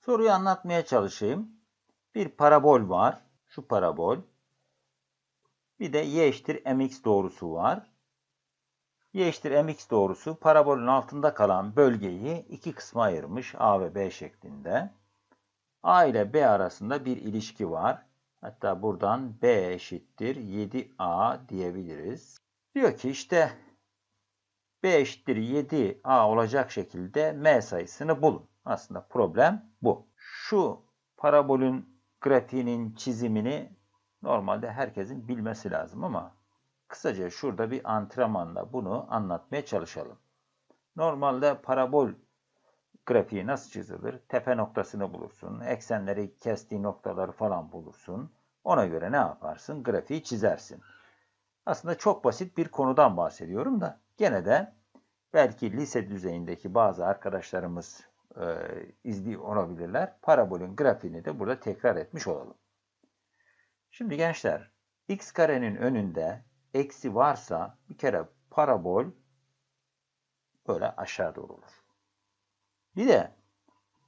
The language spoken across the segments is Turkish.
Soruyu anlatmaya çalışayım. Bir parabol var. Şu parabol. Bir de y eşittir mx doğrusu var. y eşittir mx doğrusu parabolün altında kalan bölgeyi iki kısma ayırmış a ve b şeklinde. a ile b arasında bir ilişki var. Hatta buradan b eşittir 7a diyebiliriz. Diyor ki işte b eşittir 7a olacak şekilde m sayısını bulun. Aslında problem bu. Şu parabolün grafiğinin çizimini normalde herkesin bilmesi lazım ama kısaca şurada bir antrenmanla bunu anlatmaya çalışalım. Normalde parabol grafiği nasıl çizilir? Tepe noktasını bulursun, eksenleri kestiği noktaları falan bulursun. Ona göre ne yaparsın? Grafiği çizersin. Aslında çok basit bir konudan bahsediyorum da gene de belki lise düzeyindeki bazı arkadaşlarımız e, izliyor olabilirler. Parabolün grafiğini de burada tekrar etmiş olalım. Şimdi gençler x karenin önünde eksi varsa bir kere parabol böyle aşağı doğru olur. Bir de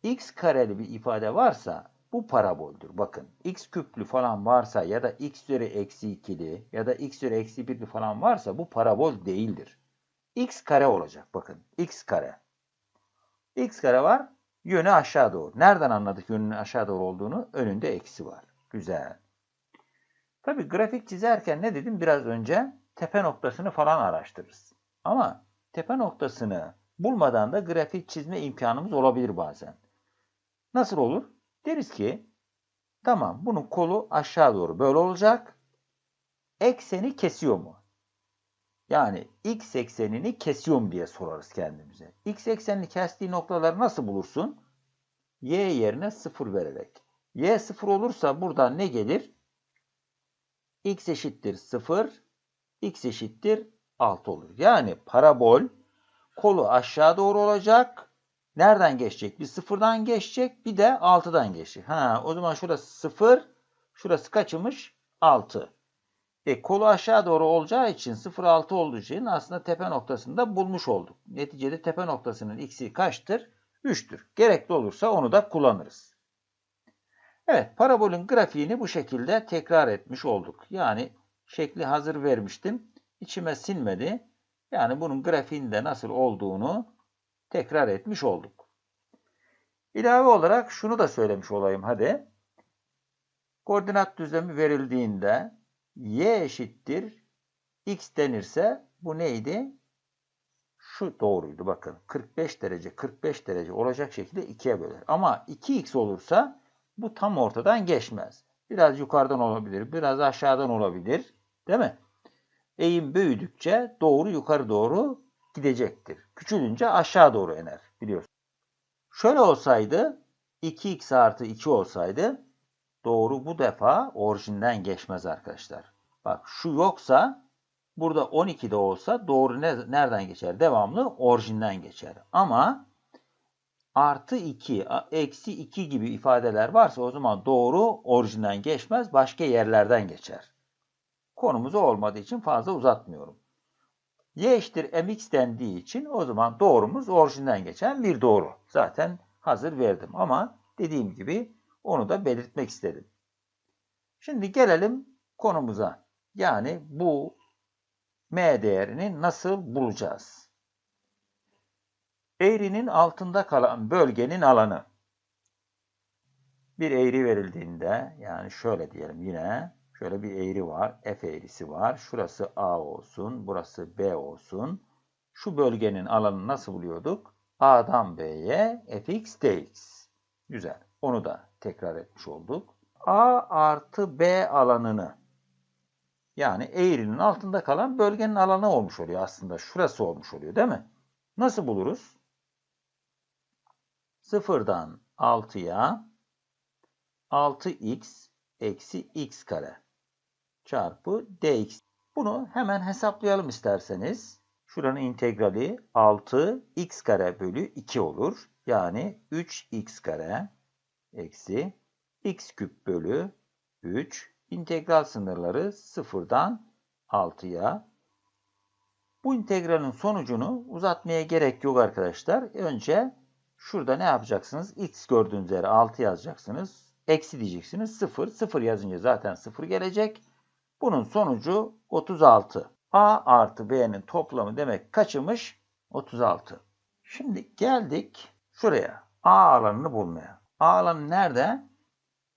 x kareli bir ifade varsa bu paraboldür. Bakın x küplü falan varsa ya da x üzeri eksi ikili ya da x üzeri eksi birli falan varsa bu parabol değildir. x kare olacak bakın x kare. X kare var yönü aşağı doğru. Nereden anladık yönünün aşağı doğru olduğunu? Önünde eksi var. Güzel. Tabi grafik çizerken ne dedim biraz önce? Tepe noktasını falan araştırırız. Ama tepe noktasını bulmadan da grafik çizme imkanımız olabilir bazen. Nasıl olur? Deriz ki tamam bunun kolu aşağı doğru böyle olacak. Ekseni kesiyor mu? Yani x eksenini kesiyor mu diye sorarız kendimize. X eksenini kestiği noktaları nasıl bulursun? Y yerine 0 vererek. Y 0 olursa buradan ne gelir? x eşittir 0, x eşittir 6 olur. Yani parabol kolu aşağı doğru olacak. Nereden geçecek? Bir sıfırdan geçecek, bir de 6'dan geçecek. Ha, o zaman şurası 0, şurası kaçmış? 6. E, kolu aşağı doğru olacağı için 0, 6 olduğu için aslında tepe noktasını da bulmuş olduk. Neticede tepe noktasının x'i kaçtır? 3'tür. Gerekli olursa onu da kullanırız. Evet, parabolün grafiğini bu şekilde tekrar etmiş olduk. Yani şekli hazır vermiştim. İçime sinmedi. Yani bunun grafiğinde nasıl olduğunu tekrar etmiş olduk. İlave olarak şunu da söylemiş olayım hadi. Koordinat düzlemi verildiğinde y eşittir x denirse bu neydi? Şu doğruydu bakın. 45 derece 45 derece olacak şekilde 2'ye böler. Ama 2x olursa bu tam ortadan geçmez. Biraz yukarıdan olabilir, biraz aşağıdan olabilir. Değil mi? Eğim büyüdükçe doğru yukarı doğru gidecektir. Küçülünce aşağı doğru iner biliyorsun. Şöyle olsaydı 2x artı 2 olsaydı doğru bu defa orijinden geçmez arkadaşlar. Bak şu yoksa burada 12 de olsa doğru ne, nereden geçer? Devamlı orijinden geçer. Ama artı 2, eksi 2 gibi ifadeler varsa o zaman doğru orijinden geçmez, başka yerlerden geçer. Konumuz olmadığı için fazla uzatmıyorum. y eşittir mx dendiği için o zaman doğrumuz orijinden geçen bir doğru. Zaten hazır verdim ama dediğim gibi onu da belirtmek istedim. Şimdi gelelim konumuza. Yani bu m değerini nasıl bulacağız? Eğrinin altında kalan bölgenin alanı. Bir eğri verildiğinde yani şöyle diyelim yine şöyle bir eğri var. F eğrisi var. Şurası A olsun. Burası B olsun. Şu bölgenin alanını nasıl buluyorduk? A'dan B'ye fx dx. Güzel. Onu da tekrar etmiş olduk. A artı B alanını yani eğrinin altında kalan bölgenin alanı olmuş oluyor aslında. Şurası olmuş oluyor değil mi? Nasıl buluruz? Sıfırdan 6'ya 6x eksi x kare çarpı dx. Bunu hemen hesaplayalım isterseniz. Şuranın integrali 6 x kare bölü 2 olur. Yani 3x kare eksi x küp bölü 3 integral sınırları sıfırdan 6'ya. Bu integralin sonucunu uzatmaya gerek yok arkadaşlar. Önce Şurada ne yapacaksınız? X gördüğünüz yere 6 yazacaksınız. Eksi diyeceksiniz 0. 0 yazınca zaten 0 gelecek. Bunun sonucu 36. A artı B'nin toplamı demek kaçımış? 36. Şimdi geldik şuraya. A alanını bulmaya. A alanı nerede?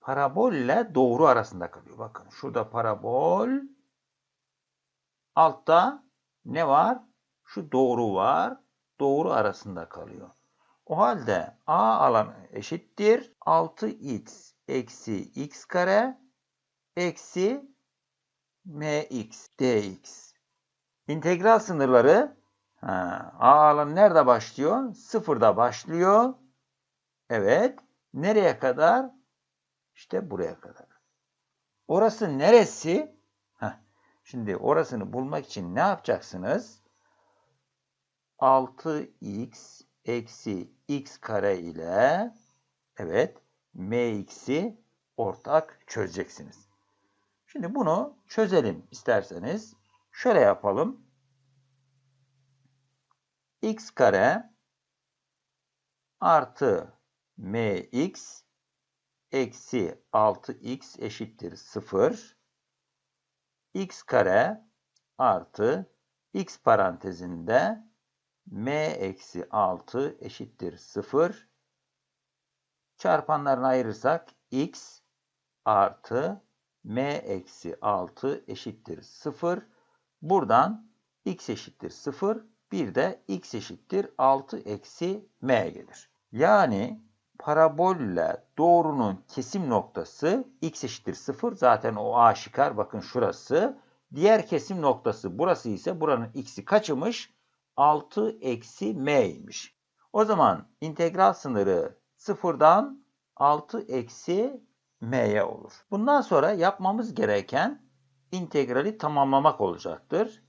Parabol ile doğru arasında kalıyor. Bakın şurada parabol. Altta ne var? Şu doğru var. Doğru arasında kalıyor. O halde A alanı eşittir. 6x eksi x kare eksi mx dx. İntegral sınırları ha, A alanı nerede başlıyor? Sıfırda başlıyor. Evet. Nereye kadar? İşte buraya kadar. Orası neresi? Heh. Şimdi orasını bulmak için ne yapacaksınız? 6x eksi x kare ile evet mx'i ortak çözeceksiniz. Şimdi bunu çözelim isterseniz. Şöyle yapalım. x kare artı mx eksi 6x eşittir 0. x kare artı x parantezinde m eksi 6 eşittir 0. Çarpanlarını ayırırsak x artı m eksi 6 eşittir 0. Buradan x eşittir 0. Bir de x eşittir 6 eksi m gelir. Yani parabolle doğrunun kesim noktası x eşittir 0. Zaten o aşikar. Bakın şurası. Diğer kesim noktası burası ise buranın x'i kaçımış? 6 eksi m'ymiş. O zaman integral sınırı sıfırdan 6 eksi m'ye olur. Bundan sonra yapmamız gereken integrali tamamlamak olacaktır.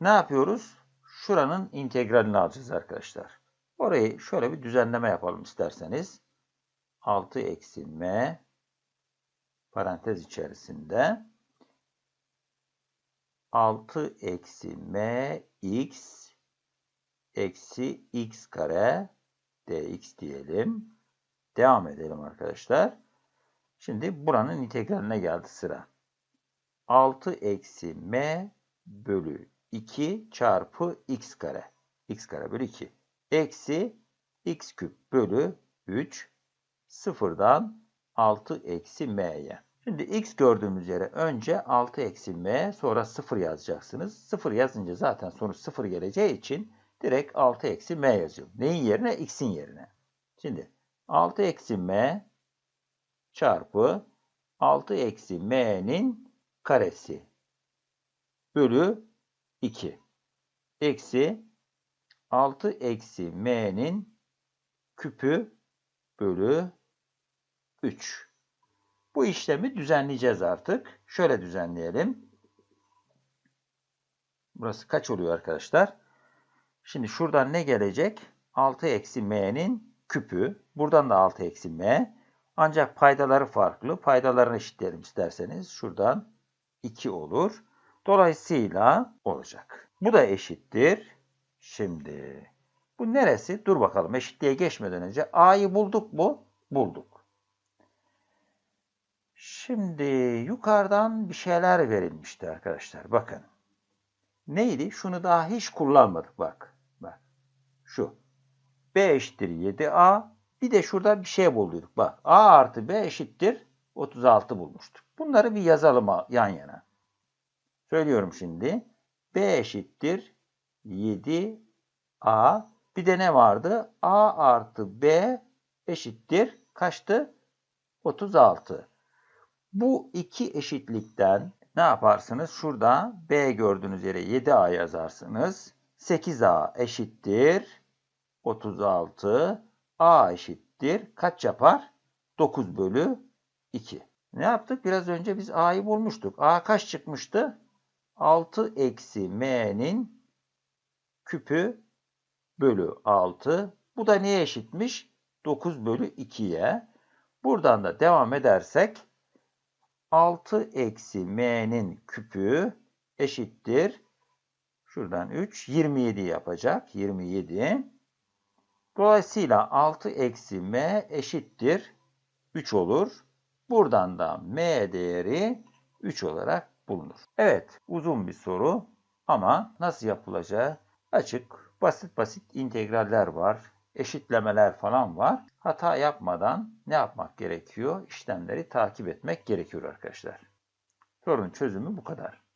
Ne yapıyoruz? Şuranın integralini alacağız arkadaşlar. Orayı şöyle bir düzenleme yapalım isterseniz. 6 eksi m parantez içerisinde 6 eksi m x eksi x kare dx diyelim. Devam edelim arkadaşlar. Şimdi buranın integraline geldi sıra. 6 eksi m bölü 2 çarpı x kare. x kare bölü 2. Eksi x küp bölü 3 sıfırdan 6 eksi m'ye. Şimdi x gördüğümüz yere önce 6 eksi m sonra 0 yazacaksınız. 0 yazınca zaten sonuç 0 geleceği için direkt 6 eksi m yazıyorum. Neyin yerine? x'in yerine. Şimdi 6 eksi m çarpı 6 eksi m'nin karesi bölü 2 eksi 6 eksi m'nin küpü bölü 3. Bu işlemi düzenleyeceğiz artık. Şöyle düzenleyelim. Burası kaç oluyor arkadaşlar? Şimdi şuradan ne gelecek? 6 eksi m'nin küpü. Buradan da 6 eksi m. Ancak paydaları farklı. Paydalarını eşitleyelim isterseniz. Şuradan 2 olur. Dolayısıyla olacak. Bu da eşittir. Şimdi bu neresi? Dur bakalım eşitliğe geçmeden önce a'yı bulduk mu? Bulduk. Şimdi yukarıdan bir şeyler verilmişti arkadaşlar. Bakın. Neydi? Şunu daha hiç kullanmadık bak. Şu. B eşittir 7A. Bir de şurada bir şey bulduyduk. Bak A artı B eşittir 36 bulmuştuk. Bunları bir yazalım yan yana. Söylüyorum şimdi. B eşittir 7A. Bir de ne vardı? A artı B eşittir kaçtı? 36. Bu iki eşitlikten ne yaparsınız? Şurada B gördüğünüz yere 7A yazarsınız. 8A eşittir 36. A eşittir. Kaç yapar? 9 bölü 2. Ne yaptık? Biraz önce biz A'yı bulmuştuk. A kaç çıkmıştı? 6 eksi M'nin küpü bölü 6. Bu da neye eşitmiş? 9 bölü 2'ye. Buradan da devam edersek 6 eksi M'nin küpü eşittir Şuradan 3, 27 yapacak. 27. Dolayısıyla 6 eksi m eşittir 3 olur. Buradan da m değeri 3 olarak bulunur. Evet uzun bir soru ama nasıl yapılacağı açık. Basit basit integraller var. Eşitlemeler falan var. Hata yapmadan ne yapmak gerekiyor? İşlemleri takip etmek gerekiyor arkadaşlar. Sorunun çözümü bu kadar.